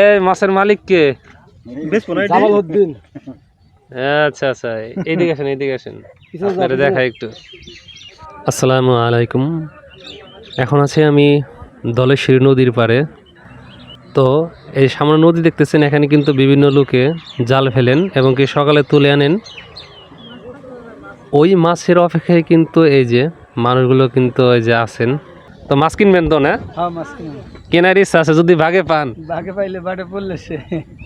এই মাছের মালিক কে? জামাল আচ্ছা আচ্ছা। এইদিকে আসেন এইদিকে আসেন। আপনারা দেখা একটু। আসসালামু আলাইকুম। এখন আছি আমি দলে দলেশ্বরী নদীর পাড়ে। তো এই সামনে নদী দেখতেছেন এখানে কিন্তু বিভিন্ন লোকে জাল ফেলেন এবং কি সকালে তুলে আনেন। ওই মাছের অপেক্ষায় কিন্তু এই যে মানুষগুলো কিন্তু এই যে আছেন। তো মাছ কিনবেন তো না? হ্যাঁ কেনার ইচ্ছা আছে যদি ভাগে পান। বাগে পাইলে বাটে পড়লে সে।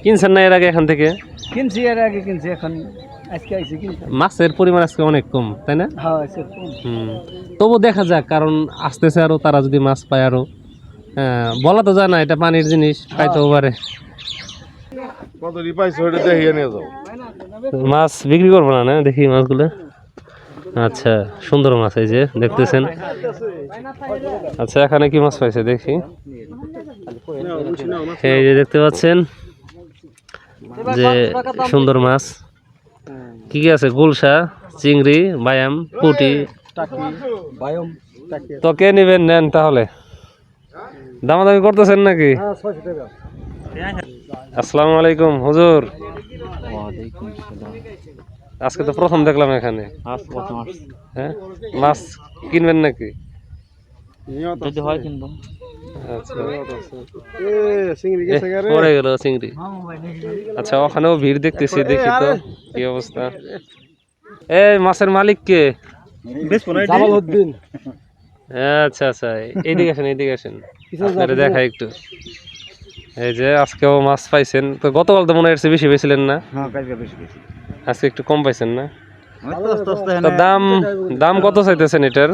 কিনছেন না এর আগে এখান থেকে? কিনছি এর আগে কিনছি এখন আজকে আইছি মাছের পরিমাণ আজকে অনেক কম তাই না? হ্যাঁ। হুম। তবু দেখা যাক কারণ আসতেছে আরও তারা যদি মাছ পায় আরও। হ্যাঁ, বলা তো যায় না এটা পানির জিনিস পাইতেও পারে। কত পাইছো ওটা দেখিয়ে নিয়ে যাও। মাছ বিক্রি করব না না? দেখি মাছগুলো। আচ্ছা সুন্দর মাছ এই যে, দেখতেছেন। আচ্ছা এখানে কি মাছ পাইছে দেখি? এই যে দেখতে পাচ্ছেন যে সুন্দর মাছ। কি কি আছে? গুলশা, চিংড়ি, বায়াম, পুটি। তো কে নেবেন নেন তাহলে? দামাদামি করতেছেন নাকি? আসসালামু আলাইকুম, হুজুর। আজকে তো প্রথম দেখলাম এখানে। হ্যাঁ? মাছ কিনবেন নাকি? যদি হয় কিনবো। আচ্ছা। পড়ে গেল চিংড়ি। আচ্ছা ওখানেও ভিড় দেখতেছি দেখি তো কি অবস্থা। এই মাছের মালিক কে? আচ্ছা আচ্ছা এইদিকে আসেন এইদিকে আসেন। আপনারা দেখা একটু। এই যে আজকেও মাছ পাইছেন। তো গতকাল তো মনে হচ্ছে বেশি পেয়েছিলেন না? হ্যাঁ বেশি আজকে একটু কম পাইছেন না? দাম দাম কত চাইতেছেন এটার?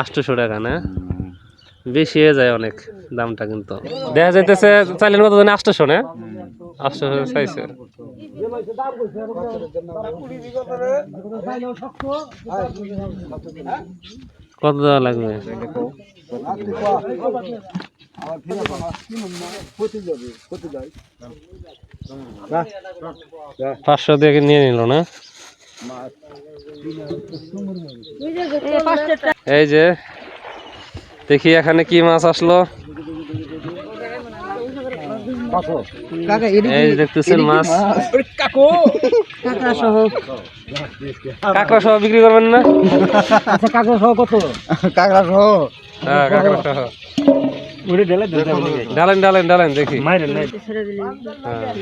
আটশোশো টাকা না? বেশি হয়ে যায় অনেক দামটা কিন্তু। দেখা যাইতেছে চাইলেন কত জানি আটশোশো না? আটশোশো চাইছে। কত দেওয়া লাগবে? পাঁচশো দিয়ে নিয়ে নিল না? এই যে দেখি এখানে কি মাছ আসলো। কাকা এই যে দেখতেছেন মাছ। কাকু! সহ কাঁকড়া সহ বিক্রি করবেন না? আচ্ছা সহ কত? কাঁকড়া সহ হ্যাঁ কাঁকড়া সহ উড়ে ঢেলে ডালেন ডালেন ডালেন দেখি। মাইরে নাই হ্যাঁ।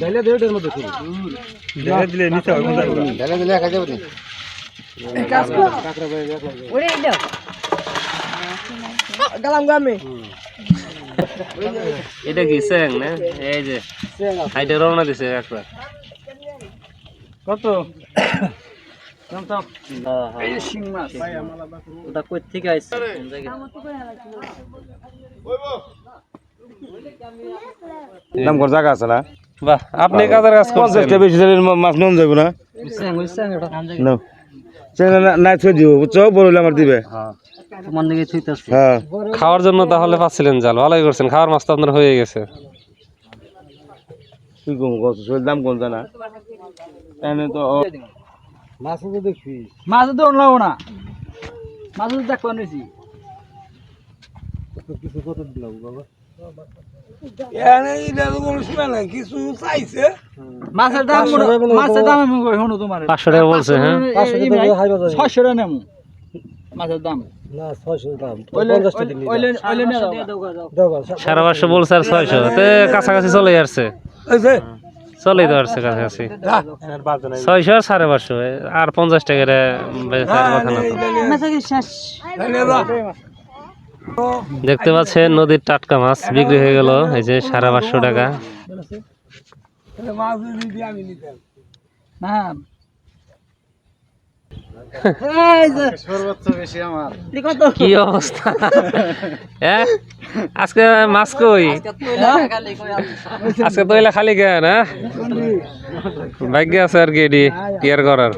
ঢেলে দেড় মধ্যে ঢেলে দিলে নিচে হবে ঢেলে দিলে খাই যাব গেলাম গ্রামে এটা কি স্যাং না? এই যে হাইটে রওনা দিছে কাঁকড়া কত? এই শিং মাছ। ওটা কই থেকে আইছে? দাম কর জায়গা আছে না? বাহ আপনি কাজের কাজ করছেন? পঞ্চাশটা বেশি দিলে মাছ নন যাব না? এটা দিব বুঝছ? বললে আমার দিবে। তোমার দিকে থুইতাছে হ্যাঁ। খাওয়ার জন্য তাহলে পাচ্ছিলেন জাল ভালোই করছেন। খাওয়ার মাছ তো আপনার হয়ে গেছে। কি কম দাম কোন জানা তো মাছ তো দেখবি মাছ তো অনলাও না। মাছ তো নিছি। কিছু কত দিলাম বাবা? মাছের দাম মাছের দাম আমি কই শোনো তোমার? পাঁচশো টাকা বলছে হ্যাঁ? ছয়শো টাকা নেমু। মাছের দাম। না দাম। সাড়ে পাঁচশো বলছে আর ছয়শো। তে কাছাকাছি চলে আসছে চলেই তো আসছে কাছাকাছি ছয়শো আর সাড়ে পাঁচশো আর পঞ্চাশ টাকা তো। দেখতে পাচ্ছেন নদীর টাটকা মাছ বিক্রি হয়ে গেল এই যে সাড়ে পাঁচশো টাকা। না কি অবস্থা? হ্যাঁ আজকে মাছ কই? আজকে তো খালি কেন হ্যাঁ? ভাগ্য আছে আর কি এডি কেয়ার করার?